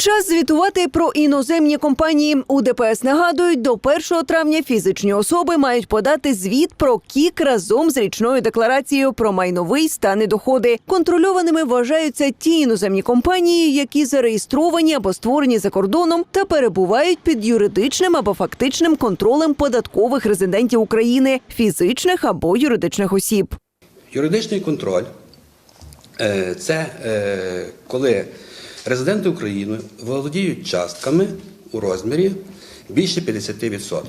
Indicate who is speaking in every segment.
Speaker 1: Час звітувати про іноземні компанії. У ДПС нагадують, до 1 травня фізичні особи мають подати звіт про КІК разом з річною декларацією про майновий стан і доходи. Контрольованими вважаються ті іноземні компанії, які зареєстровані або створені за кордоном та перебувають під юридичним або фактичним контролем податкових резидентів України, фізичних або юридичних осіб.
Speaker 2: Юридичний контроль е, це е, коли резиденти України володіють частками у розмірі більше 50%.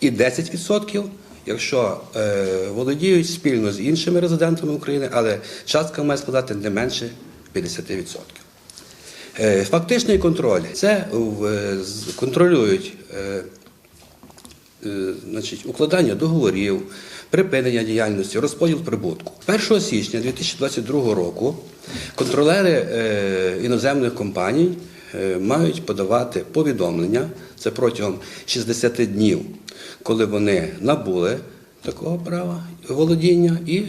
Speaker 2: І 10%, якщо е, володіють спільно з іншими резидентами України, але частка має складати не менше 50%. Е, Фактичний контроль це е, контролюють значить, укладання договорів, припинення діяльності, розподіл прибутку. 1 січня 2022 року контролери е, іноземних компаній е, мають подавати повідомлення, це протягом 60 днів, коли вони набули такого права володіння і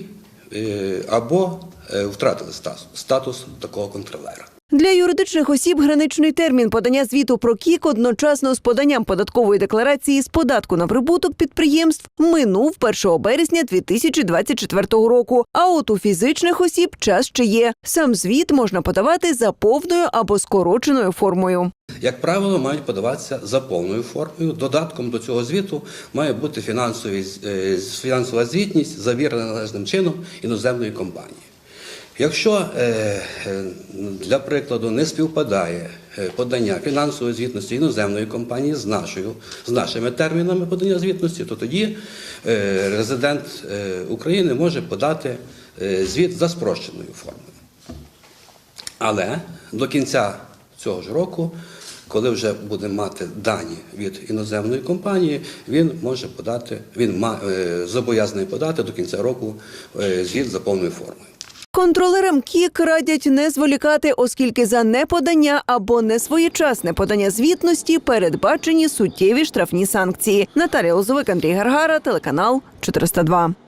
Speaker 2: е, або е, втратили статус, статус такого контролера.
Speaker 1: Для юридичних осіб граничний термін подання звіту про КІК одночасно з поданням податкової декларації з податку на прибуток підприємств минув 1 березня 2024 року. А от у фізичних осіб час ще є. Сам звіт можна подавати за повною або скороченою формою.
Speaker 2: Як правило, мають подаватися за повною формою. Додатком до цього звіту має бути е, фінансова звітність, завірена належним чином іноземної компанії. Якщо е, е, для прикладу не співпадає е, подання фінансової звітності іноземної компанії з нашою з нашими термінами подання звітності, то тоді е, резидент е, України може подати звіт за спрощеною формою. Але до кінця цього ж року, коли вже буде мати дані від іноземної компанії, він може подати, він зобов'язаний подати до кінця року звіт за повною формою.
Speaker 1: Контролерам КІК радять не зволікати, оскільки за неподання або несвоєчасне подання звітності передбачені суттєві штрафні санкції. Наталія Лозовик, Андрій Гаргара, телеканал 402.